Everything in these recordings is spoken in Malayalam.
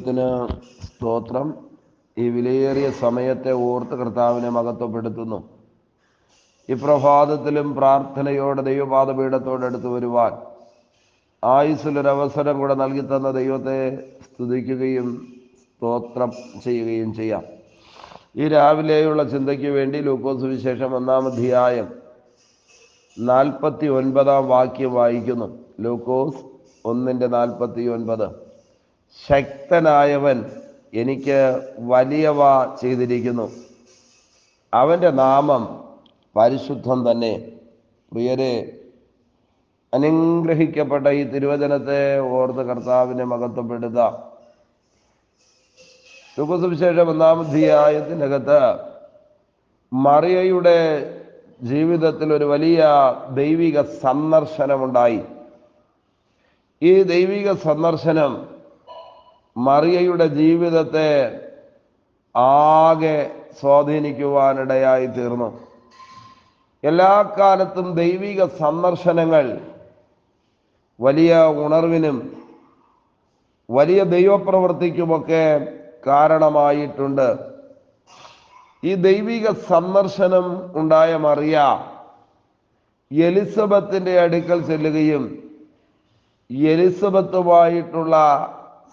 ദൈവത്തിന് സ്തോത്രം. ഈ വിലയേറിയ സമയത്തെ ഓർത്ത് കർത്താവിനെ മഹത്വപ്പെടുത്തുന്നു. ഈ പ്രഭാതത്തിലും പ്രാർത്ഥനയോടെ ദൈവപാദപീഠത്തോടടുത്ത് വരുവാൻ ആയുസ്സിലൊരവസരം കൂടെ നൽകി തന്ന ദൈവത്തെ സ്തുതിക്കുകയും സ്തോത്രം ചെയ്യുകയും ചെയ്യാം. ഈ രാവിലെയുള്ള ചിന്തയ്ക്ക് വേണ്ടി ലൂക്കോസ് വിശേഷം ഒന്നാം അധ്യായം നാൽപ്പത്തി ഒൻപതാം വാക്യം വായിക്കുന്നു. ലൂക്കോസ് ഒന്നിന്റെ നാൽപ്പത്തി ഒൻപത് ശക്തനായവൻ എനിക്ക് വലിയവ ചെയ്തിരിക്കുന്നു. അവന്റെ നാമം പരിശുദ്ധം തന്നെ. പ്രിയരെ അനുഗ്രഹിക്കപ്പെട്ട ഈ തിരുവചനത്തെ ഓർത്ത് കർത്താവിനെ മഹത്വപ്പെടുത്താം. സുഖസുവിശേഷം ഒന്നാമധ്യായത്തിനകത്ത് മറിയയുടെ ജീവിതത്തിൽ ഒരു വലിയ ദൈവിക സന്ദർശനമുണ്ടായി. ഈ ദൈവിക സന്ദർശനം മറിയയുടെ ജീവിതത്തെ ആകെ സ്വാധീനിക്കുവാനിടയായി തീർന്നു. എല്ലാ കാലത്തും ദൈവിക സന്ദർശനങ്ങൾ വലിയ ഉണർവിനും വലിയ ദൈവപ്രവൃത്തിക്കുമൊക്കെ കാരണമായിട്ടുണ്ട്. ഈ ദൈവിക സന്ദർശനം ഉണ്ടായ മറിയ എലിസബത്തിന്റെ അടുക്കൽ ചെല്ലുകയും എലിസബത്തുമായിട്ടുള്ള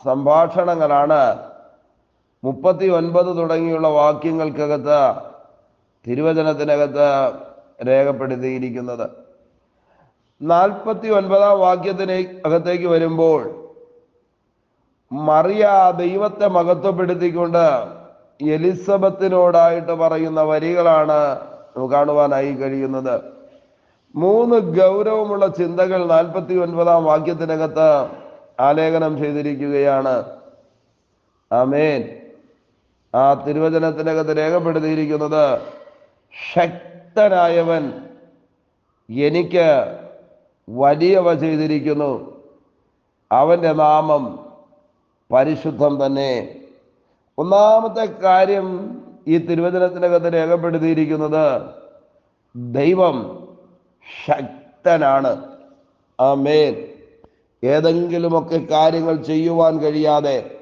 സംഭാഷണങ്ങളാണ്. മുപ്പത്തി ഒൻപത് തുടങ്ങിയുള്ള വാക്യങ്ങൾക്കകത്ത് തിരുവചനത്തിനകത്ത് രേഖപ്പെടുത്തിയിരിക്കുന്നത്. നാൽപ്പത്തി ഒൻപതാം വാക്യത്തിന് അകത്തേക്ക് വരുമ്പോൾ മറിയ ദൈവത്തെ മഹത്വപ്പെടുത്തിക്കൊണ്ട് എലിസബത്തിനോടായിട്ട് പറയുന്ന വരികളാണ് കാണുവാനായി കഴിയുന്നത്. മൂന്ന് ഗൗരവമുള്ള ചിന്തകൾ നാൽപ്പത്തി ഒൻപതാം വാക്യത്തിനകത്ത് ആലേഖനം ചെയ്തിരിക്കുകയാണ്. അമേൻ ആ തിരുവചനത്തിനകത്ത് രേഖപ്പെടുത്തിയിരിക്കുന്നത് ശക്തനായവൻ എനിക്ക് വലിയവ ചെയ്തിരിക്കുന്നു. അവന്റെ നാമം പരിശുദ്ധം തന്നെ. ഒന്നാമത്തെ കാര്യം ഈ തിരുവചനത്തിനകത്ത് രേഖപ്പെടുത്തിയിരിക്കുന്നത് ദൈവം ശക്തനാണ്. ആ മേൽ ഏതെങ്കിലുമൊക്കെ കാര്യങ്ങൾ ചെയ്യുവാൻ കഴിയാതെ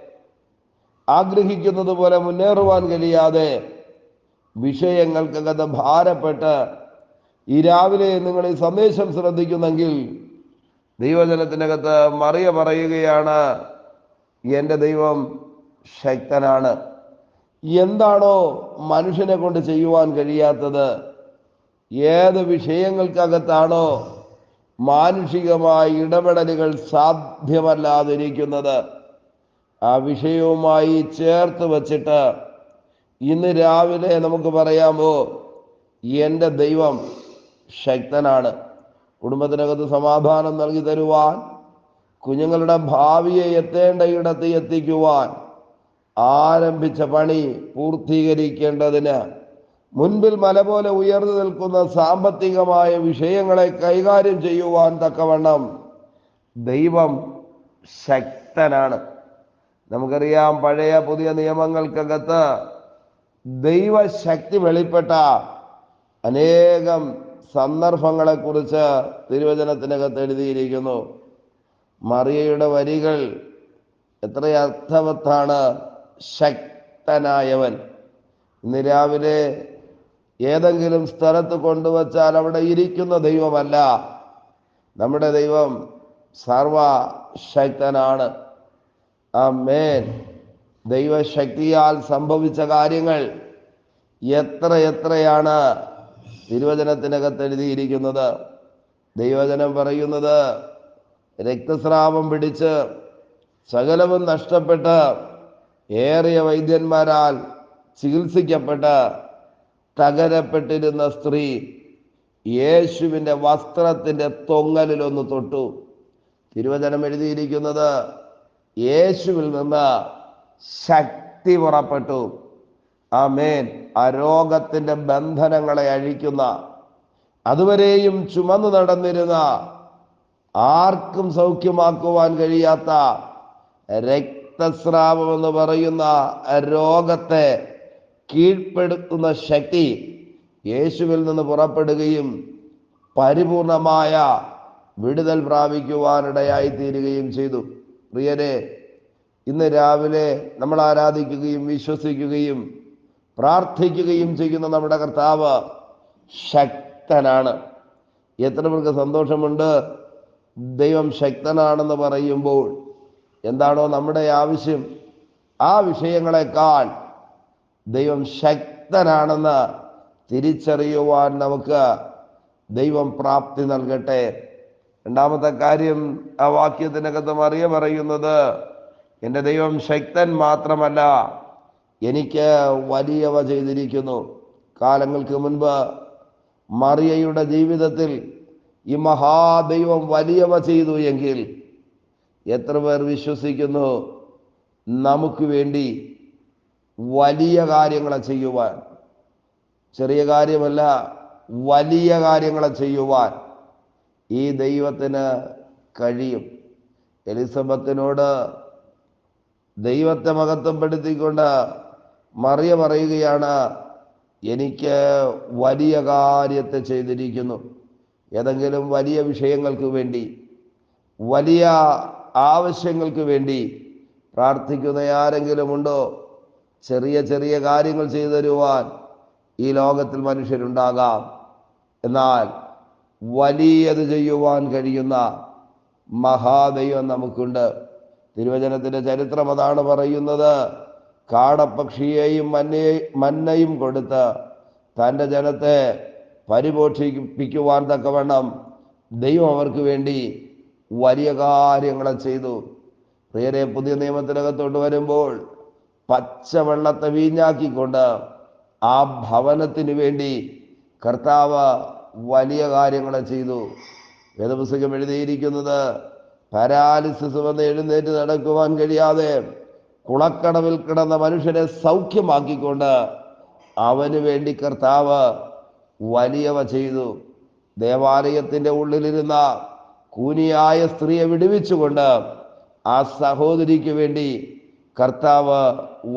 ആഗ്രഹിക്കുന്നത് പോലെ മുന്നേറുവാൻ കഴിയാതെ വിഷയങ്ങൾക്കകത്ത് ഭാരപ്പെട്ട് ഈ രാവിലെ നിങ്ങൾ ഈ സന്ദേശം ശ്രദ്ധിക്കുന്നെങ്കിൽ ദൈവജനത്തിനകത്ത് മറിയ പറയുകയാണ് എന്റെ ദൈവം ശക്തനാണ്. എന്താണോ മനുഷ്യനെ കൊണ്ട് ചെയ്യുവാൻ കഴിയാത്തത് ഏത് വിഷയങ്ങൾക്കകത്താണോ മാനുഷികമായ ഇടപെടലുകൾ സാധ്യമല്ലാതിരിക്കുന്നത്. ആ വിഷയവുമായി ചേർത്ത് വച്ചിട്ട് ഇന്ന് രാവിലെ നമുക്ക് പറയാമോ എന്റെ ദൈവം ശക്തനാണ്. കുടുംബത്തിനകത്ത് സമാധാനം നൽകി തരുവാൻ കുഞ്ഞുങ്ങളുടെ ഭാവിയെ എത്തേണ്ട ഇടത്ത് എത്തിക്കുവാൻ ആരംഭിച്ച പണി പൂർത്തീകരിക്കേണ്ടതിന് മുൻപിൽ മല പോലെ ഉയർന്നു നിൽക്കുന്ന സാമ്പത്തികമായ വിഷയങ്ങളെ കൈകാര്യം ചെയ്യുവാൻ തക്കവണ്ണം ദൈവം ശക്തനാണ്. നമുക്കറിയാം പഴയ പുതിയ നിയമങ്ങൾക്കകത്ത് ദൈവശക്തി വെളിപ്പെട്ട അനേകം സന്ദർഭങ്ങളെക്കുറിച്ച് തിരുവചനത്തിനകത്ത് എഴുതിയിരിക്കുന്നു. മറിയയുടെ വരികൾ എത്ര അർത്ഥവത്താണ്. ശക്തനായവൻ. ഇന്ന് രാവിലെ ഏതെങ്കിലും സ്ഥലത്ത് കൊണ്ടുവച്ചാൽ അവിടെ ഇരിക്കുന്ന ദൈവമല്ല. നമ്മുടെ ദൈവം സർവശക്തനാണ്. ആ മേൻ ദൈവശക്തിയാൽ സംഭവിച്ച കാര്യങ്ങൾ എത്ര എത്രയാണ് തിരുവചനത്തിനകത്ത് എഴുതിയിരിക്കുന്നത്. ദൈവജനം പറയുന്നത് രക്തസ്രാവം പിടിച്ച് സകലവും നഷ്ടപ്പെട്ട് ഏറിയ വൈദ്യന്മാരാൽ ചികിത്സിക്കപ്പെട്ട് തകരപ്പെട്ടിരുന്ന സ്ത്രീ യേശുവിന്റെ വസ്ത്രത്തിന്റെ തൊങ്ങലിലൊന്ന് തൊട്ടു. തിരുവചനം എഴുതിയിരിക്കുന്നത് യേശുവിൽ നിന്ന് ശക്തി പുറപ്പെട്ടു. ആ മേൻ ആ രോഗത്തിന്റെ ബന്ധനങ്ങളെ അഴിക്കുന്ന അതുവരെയും ചുമന്നു നടന്നിരുന്ന ആർക്കും സൗഖ്യമാക്കുവാൻ കഴിയാത്ത രക്തസ്രാവം എന്ന് പറയുന്ന രോഗത്തെ കീഴ്പ്പെടുത്തുന്ന ശക്തി യേശുവിൽ നിന്ന് പുറപ്പെടുകയും പരിപൂർണമായ വിടുതൽ പ്രാപിക്കുവാനിടയായി തീരുകയും ചെയ്തു. പ്രിയരെ ഇന്ന് രാവിലെ നമ്മൾ ആരാധിക്കുകയും വിശ്വസിക്കുകയും പ്രാർത്ഥിക്കുകയും ചെയ്യുന്ന നമ്മുടെ കർത്താവ് ശക്തനാണ്. എത്ര പേർക്ക് സന്തോഷമുണ്ട്? ദൈവം ശക്തനാണെന്ന് പറയുമ്പോൾ എന്താണോ നമ്മുടെ ആവശ്യം. ആ വിഷയങ്ങളെക്കാൾ ദൈവം ശക്തനാണെന്ന് തിരിച്ചറിയുവാൻ നമുക്ക് ദൈവം പ്രാപ്തി നൽകട്ടെ. രണ്ടാമത്തെ കാര്യം ആ വാക്യത്തിനകത്ത് മറിയ പറയുന്നത് എന്റെ ദൈവം ശക്തൻ മാത്രമല്ല എനിക്ക് വലിയവ ചെയ്തിരിക്കുന്നു. കാലങ്ങൾക്ക് മുൻപ് മറിയയുടെ ജീവിതത്തിൽ ഈ മഹാദൈവം വലിയവ ചെയ്തു എങ്കിൽ എത്ര പേർ വിശ്വസിക്കുന്നു? നമുക്ക് വേണ്ടി വലിയ കാര്യങ്ങളെ ചെയ്യുവാൻ. ചെറിയ കാര്യമല്ല വലിയ കാര്യങ്ങളെ ചെയ്യുവാൻ ഈ ദൈവത്തിന് കഴിയും. എലിസബത്തിനോട് ദൈവത്തെ മഹത്വപ്പെടുത്തിക്കൊണ്ട് മറിയ പറയുകയാണ് എനിക്ക് വലിയ കാര്യത്തെ ചെയ്തിരിക്കുന്നു. ഏതെങ്കിലും വലിയ വിഷയങ്ങൾക്ക് വേണ്ടി വലിയ ആവശ്യങ്ങൾക്ക് വേണ്ടി പ്രാർത്ഥിക്കുന്ന ആരെങ്കിലും ഉണ്ടോ? ചെറിയ ചെറിയ കാര്യങ്ങൾ ചെയ്തു തരുവാൻ ഈ ലോകത്തിൽ മനുഷ്യരുണ്ടാകാം. എന്നാൽ വലിയത് ചെയ്യുവാൻ കഴിയുന്ന മഹാദൈവം നമുക്കുണ്ട്. തിരുവചനത്തിന്റെ ചരിത്രം അതാണ് പറയുന്നത്. കാടപ്പക്ഷിയെയും മന്നയെ മന്നയും കൊടുത്ത് തന്റെ ജനത്തെ പരിപോഷിപ്പിക്കുവാൻ തക്കവണ്ണം ദൈവം അവർക്ക് വേണ്ടി വലിയ കാര്യങ്ങളെ ചെയ്തു. പ്രിയരെ പുതിയ നിയമത്തിനകത്തോട്ട് വരുമ്പോൾ പച്ചവെള്ളത്തെ വീഞ്ഞാക്കിക്കൊണ്ട് ആ ഭവനത്തിന് വേണ്ടി കർത്താവ് വലിയ കാര്യങ്ങൾ ചെയ്തു. വേദപുസ്തകം എഴുതിയിരിക്കുന്നത് പാരാലിസിസ് വന്ന് എഴുന്നേറ്റ് നടക്കുവാൻ കഴിയാതെ കുളക്കടവിൽ കിടന്ന മനുഷ്യനെ സൗഖ്യമാക്കിക്കൊണ്ട് അവന് വേണ്ടി കർത്താവ് വലിയവ ചെയ്തു. ദേവാലയത്തിന്റെ ഉള്ളിലിരുന്ന കൂനിയായ സ്ത്രീയെ വിടുവിച്ചുകൊണ്ട് ആ സഹോദരിക്ക് വേണ്ടി കർത്താവ്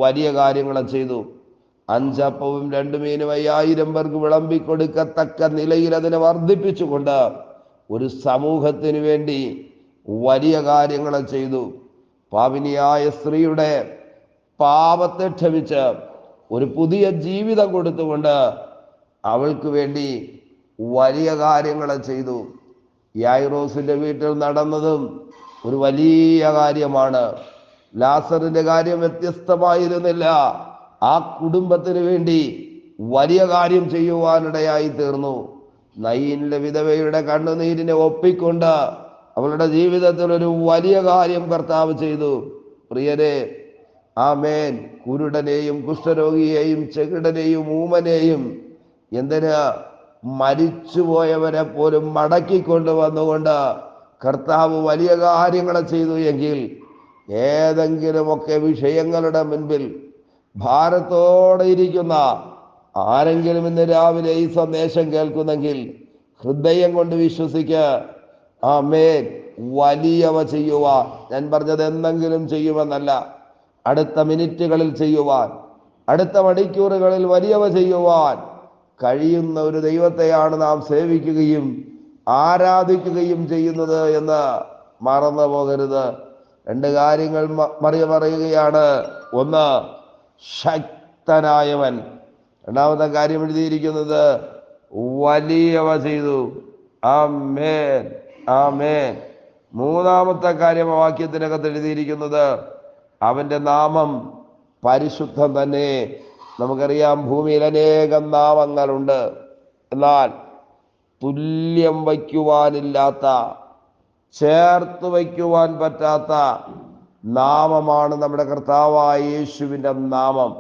വലിയ കാര്യങ്ങളെ ചെയ്തു. അഞ്ചപ്പവും രണ്ടു മീനും അയ്യായിരം പേർക്ക് വിളമ്പിക്കൊടുക്കത്തക്ക നിലയിൽ അതിനെ വർദ്ധിപ്പിച്ചുകൊണ്ട് ഒരു സമൂഹത്തിന് വേണ്ടി വലിയ കാര്യങ്ങളെ ചെയ്തു. പാപിനിയായ സ്ത്രീയുടെ പാപത്തെ ക്ഷമിച്ച് ഒരു പുതിയ ജീവിതം കൊടുത്തുകൊണ്ട് അവൾക്ക് വേണ്ടി വലിയ കാര്യങ്ങളെ ചെയ്തു. യായിറോസിന്റെ വീട്ടിൽ നടന്നതും ഒരു വലിയ കാര്യമാണ്. ലാസറിന്റെ കാര്യം വ്യത്യസ്തമായിരുന്നില്ല. ആ കുടുംബത്തിന് വേണ്ടി വലിയ കാര്യം ചെയ്യുവാനിടയായി തീർന്നു. നയിനിലെ വിധവയുടെ കണ്ണുനീരിനെ ഒപ്പിക്കൊണ്ട് അവളുടെ ജീവിതത്തിൽ ഒരു വലിയ കാര്യം കർത്താവ് ചെയ്തു. പ്രിയരെ ആ മേൻ കുരുടനെയും കുഷ്ഠരോഗിയെയും ചെകിടനെയും ഊമനെയും എന്തിന് മരിച്ചുപോയവരെ പോലും മടക്കിക്കൊണ്ട് വന്നുകൊണ്ട് കർത്താവ് വലിയ കാര്യങ്ങളെ ചെയ്തു എങ്കിൽ ഏതെങ്കിലുമൊക്കെ വിഷയങ്ങളുടെ മുൻപിൽ ഭാരത്തോടെ ഇരിക്കുന്ന ആരെങ്കിലും ഇന്ന് രാവിലെ ഈ സന്ദേശം കേൾക്കുന്നെങ്കിൽ ഹൃദയം കൊണ്ട് വിശ്വസിക്കുക ആമേൻ. വലിയവ ചെയ്യുവാൻ ഞാൻ പറഞ്ഞത് എന്തെങ്കിലും ചെയ്യുമെന്നല്ല. അടുത്ത മിനിറ്റുകളിൽ ചെയ്യുവാൻ. അടുത്ത മണിക്കൂറുകളിൽ വലിയവ ചെയ്യുവാൻ. കഴിയുന്ന ഒരു ദൈവത്തെയാണ് നാം സേവിക്കുകയും ആരാധിക്കുകയും ചെയ്യുന്നത് എന്ന് മറന്നു പോകരുത് രണ്ട് കാര്യങ്ങൾ മറിയ പറയുകയാണ്. ഒന്ന് ശക്തനായവൻ. രണ്ടാമത്തെ കാര്യം എഴുതിയിരിക്കുന്നത് വലിയവ ചെയ്തു. ആ മേൻ ആ മേൻ മൂന്നാമത്തെ കാര്യം വാക്യത്തിനകത്ത് എഴുതിയിരിക്കുന്നത് അവന്റെ നാമം പരിശുദ്ധം തന്നെ. നമുക്കറിയാം ഭൂമിയിൽ അനേകം നാമങ്ങളുണ്ട്. എന്നാൽ തുല്യം വയ്ക്കുവാനില്ലാത്ത ചേർത്ത് വയ്ക്കുവാൻ പറ്റാത്ത നാമമാണ് നമ്മുടെ കർത്താവായ യേശുവിന്റെ നാമം.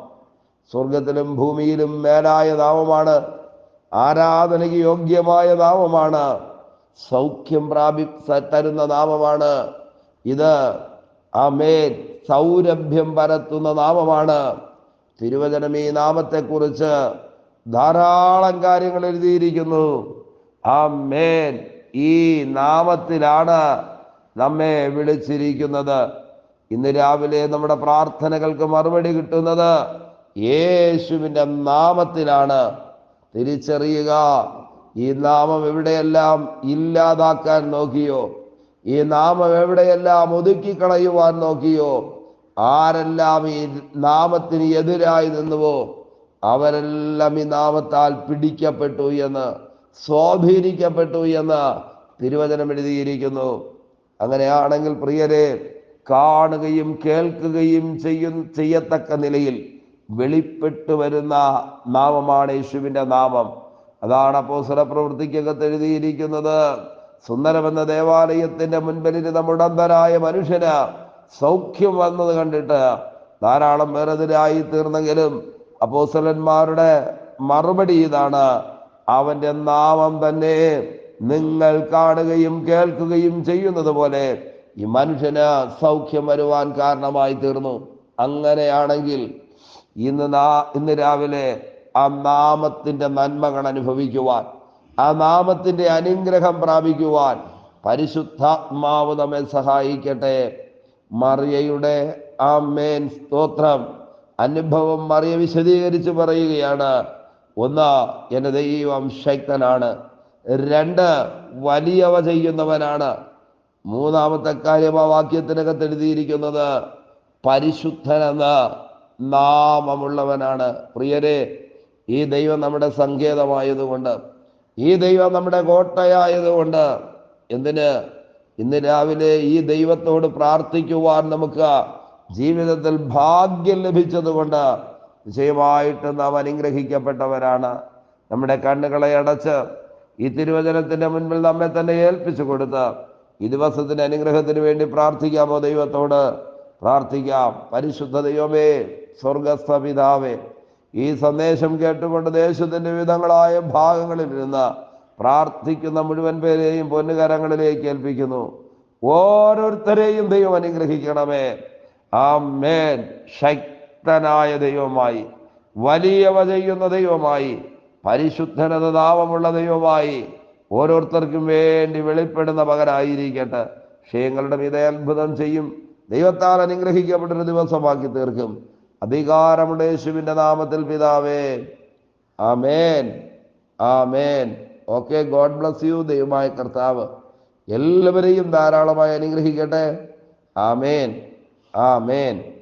സ്വർഗത്തിലും ഭൂമിയിലും മേലായ നാമമാണ്. ആരാധനയ്ക്ക് യോഗ്യമായ നാമമാണ്. സൗഖ്യം പ്രാപി തരുന്ന നാമമാണ്. ഇത് ആമേൻ. സൗരഭ്യം പരത്തുന്ന നാമമാണ്. തിരുവചനം ഈ നാമത്തെക്കുറിച്ച് ധാരാളം കാര്യങ്ങൾ എഴുതിയിരിക്കുന്നു. ആ ആമേൻ. ഈ നാമത്തിലാണ് നമ്മെ വിളിച്ചിരിക്കുന്നത്. ഇന്ന് രാവിലെ നമ്മുടെ പ്രാർത്ഥനകൾക്ക് മറുപടി കിട്ടുന്നത് യേശുവിന്റെ നാമത്തിലാണ്. തിരിച്ചറിയുക ഈ നാമം എവിടെയെല്ലാം ഇല്ലാതാക്കാൻ നോക്കിയോ? ഈ നാമം എവിടെയെല്ലാം ഒതുക്കിക്കളയുവാൻ നോക്കിയോ? ആരെല്ലാം ഈ നാമത്തിന് എതിരായി നിന്നുവോ? അവരെല്ലാം ഈ നാമത്താൽ പിടിക്കപ്പെട്ടു എന്ന് സ്വാധീനിക്കപ്പെട്ടു എന്ന് തിരുവചനം എഴുതിയിരിക്കുന്നു. അങ്ങനെയാണെങ്കിൽ പ്രിയരെ കാണുകയും കേൾക്കുകയും ചെയ്യും ചെയ്യത്തക്ക നിലയിൽ വെളിപ്പെട്ടു വരുന്ന നാമമാണ് യേശുവിന്റെ നാമം. അതാണ് അപ്പോസ്തല പ്രവൃത്തിക്കകത്ത് എഴുതിയിരിക്കുന്നത്. സുന്ദരമെന്ന ദേവാലയത്തിന്റെ മുൻപിലിരുന്ന മുടന്തരായ മനുഷ്യന് സൗഖ്യം വന്നത് കണ്ടിട്ട് ധാരാളം വേറെതിരായി തീർന്നെങ്കിലും അപ്പോസലന്മാരുടെ മറുപടി ഇതാണ്. അവന്റെ നാമം തന്നെ നിങ്ങൾ കാണുകയും കേൾക്കുകയും ചെയ്യുന്നത് പോലെ ഈ മനുഷ്യന് സൗഖ്യം വരുവാൻ കാരണമായി തീർന്നു. അങ്ങനെയാണെങ്കിൽ ഇന്ന് നാ ഇന്ന് രാവിലെ ആ നാമത്തിന്റെ നന്മകൾ അനുഭവിക്കുവാൻ ആ നാമത്തിന്റെ അനുഗ്രഹം പ്രാപിക്കുവാൻ പരിശുദ്ധാത്മാവ് നമ്മെ സഹായിക്കട്ടെ. മറിയയുടെ ആ മേൻ സ്തോത്രം. അനുഭവം മറിയ വിശദീകരിച്ച് പറയുകയാണ്. ഒന്ന് എന്റെ ദൈവം ശക്തനാണ്. രണ്ട് വലിയവ ചെയ്യുന്നവനാണ്. മൂന്നാമത്തെ കാര്യം ആ വാക്യത്തിനകത്ത് എഴുതിയിരിക്കുന്നത് പരിശുദ്ധനെന്ന് നാമമുള്ളവനാണ്. പ്രിയരെ ഈ ദൈവം നമ്മുടെ സങ്കേതമായതുകൊണ്ട് ഈ ദൈവം നമ്മുടെ കോട്ടയായതുകൊണ്ട് എന്തിന്? ഇന്ന് രാവിലെ ഈ ദൈവത്തോട് പ്രാർത്ഥിക്കുവാൻ നമുക്ക് ജീവിതത്തിൽ ഭാഗ്യം ലഭിച്ചതുകൊണ്ട് നിശ്ചയമായിട്ട് നാം അനുഗ്രഹിക്കപ്പെട്ടവരാണ്. നമ്മുടെ കണ്ണുകളെ അടച്ച് ഈ തിരുവചനത്തിന്റെ മുൻപിൽ നമ്മെ തന്നെ ഏൽപ്പിച്ചു കൊടുത്ത് ഈ ദിവസത്തിന്റെ അനുഗ്രഹത്തിന് വേണ്ടി പ്രാർത്ഥിക്കാമോ ദൈവത്തോട്? പ്രാർത്ഥിക്കാം. പരിശുദ്ധ ദൈവമേ സ്വർഗസ്ഥ പിതാവേ ഈ സന്ദേശം കേട്ടുകൊണ്ട് ദേശത്തിന്റെ വിവിധങ്ങളായ ഭാഗങ്ങളിൽ നിന്ന് പ്രാർത്ഥിക്കുന്ന മുഴുവൻ പേരെയും പൊന്നുകരങ്ങളിലേക്ക് ഏൽപ്പിക്കുന്നു. ഓരോരുത്തരെയും ദൈവം അനുഗ്രഹിക്കണമേ. ആ മേൻ ശക്തനായ ദൈവമായി വലിയവ ചെയ്യുന്ന ദൈവമായി പരിശുദ്ധനത നാമമുള്ള ദൈവമായി ഓരോരുത്തർക്കും വേണ്ടി വെളിപ്പെടുന്ന പകരായിരിക്കട്ടെ ക്ഷയങ്ങളുടെ മീതെ അത്ഭുതം ചെയ്യും. ദൈവത്താൽ അനുഗ്രഹിക്കപ്പെട്ടൊരു ദിവസമാക്കി തീർക്കും. അധികാരമുള്ള യേശുവിന്റെ നാമത്തിൽ പിതാവേ ആമേൻ ആമേൻ. ഓക്കെ ഗോഡ് ബ്ലസ് യു ദൈവമായ കർത്താവ്. എല്ലാവരെയും ധാരാളമായി അനുഗ്രഹിക്കട്ടെ. ആമേൻ ആമേൻ.